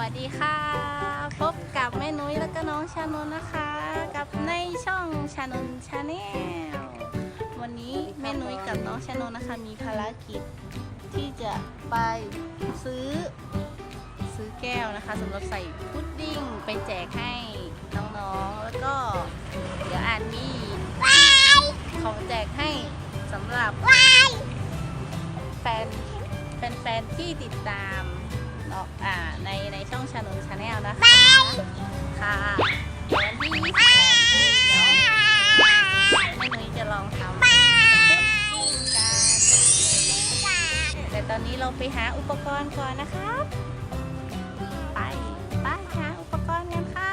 วัสดีค่ะ พบกับแม่นุ้ยแล้วก็น้องชานนนะคะ กับในช่องชานนชาแนลวันนี้แม่นุ้ยกับน้องชานนนะคะ มีภารกิจที่จะไปซื้อซื้อแก้วนะคะสำหรับใส่พุดดิ้งไปแจกให้น้องๆแล้วก็เดี๋ยวอ่านมีของแจกให้สำหรับแฟนแฟนๆที่ติดตาม เนาะอ่าในในช่องชานนชาแนลนะคะ ค่ะเดี๋ยววันที่28เดี๋ยวแม่นุ้ยจะลองทำพุดดิ้งกันแต่ตอนนี้เราไปหาอุปกรณ์ก่อนนะครับ ไปไปหาอุปกรณ์กันค่ะ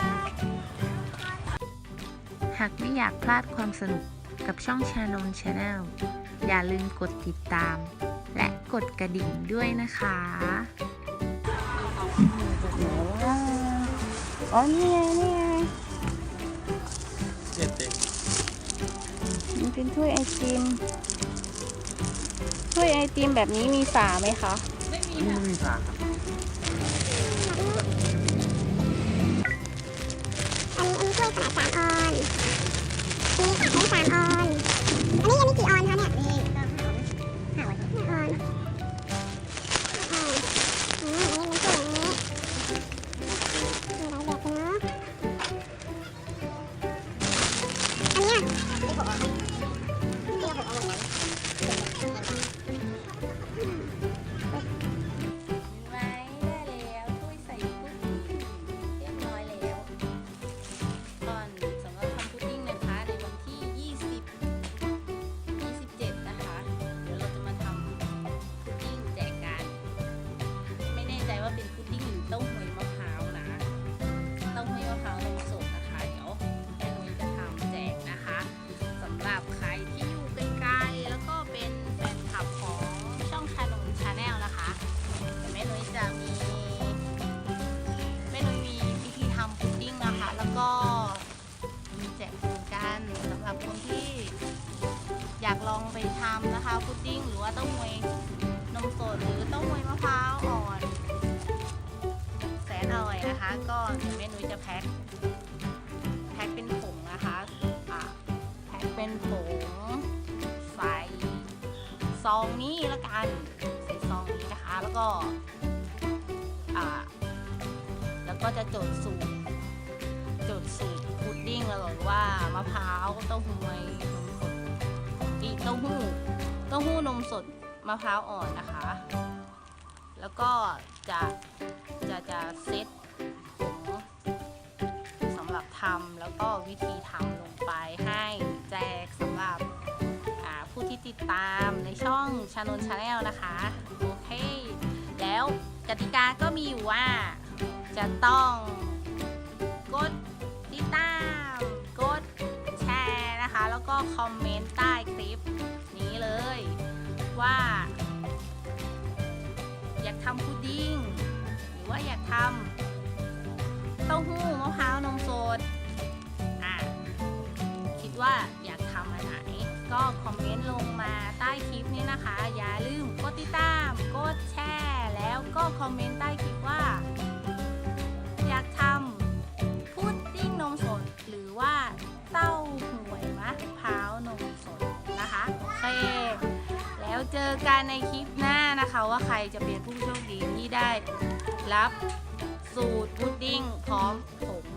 หากไม่อยากพลาดความสนุกกับช่องชานนชาแนลอย่าลืมกดติดตาม และกดกระดิ่งด้วยนะคะ อ๋อนี่ไงนี่ไงเจ็ดเด็กมันเป็นถ้วยไอติมถ้วยไอติมแบบนี้มีฝาไหมคะ ไม่มีฝาครั ที่ผากลองไปทำนะคะพุดดิ้งหรือว่าเต้าหวยนมสดหรือเต้าหวยมะพร้าวอ่อน แสนอร่อยนะคะ ก็เดี๋ยวแม่นุ้ยจะแพ็คแพ็คเป็นผงนะคะะแพ็คเป็นผงใส่ซองนี้ละกันใส่ซองนี้นะคะแล้วก็แล้วก็จะจดสูตรจดสูตรพุดดิ้งเลยว่ามะพร้าวเต้าหู้นม เต้าหู้ เต้าหู้นมสดมะพร้าวอ่อนนะคะ แล้วก็จะจะจะเซตผงสำหรับทำแล้วก็วิธีทำลงไปให้แจกสำหรับผู้ที่ติดตามในช่องชานนชาแนลนะคะ โอเค แล้วกติกาก็มีอยู่ว่าจะต้อง ทำเต้าหู้มะพร้าวนมสดอะคิดว่าอยากทำอันไหน ก็คอมเมนต์ลงมาใต้คลิปนี้นะคะ อย่าลืมกดติดตาม กดแชร์ แล้วก็คอมเมนต์ใต้คลิปว่า เจอกันในคลิปหน้านะคะ ว่าใครจะเป็นผู้โชคดีที่ได้รับสูตรพุดดิ้งพร้อมผม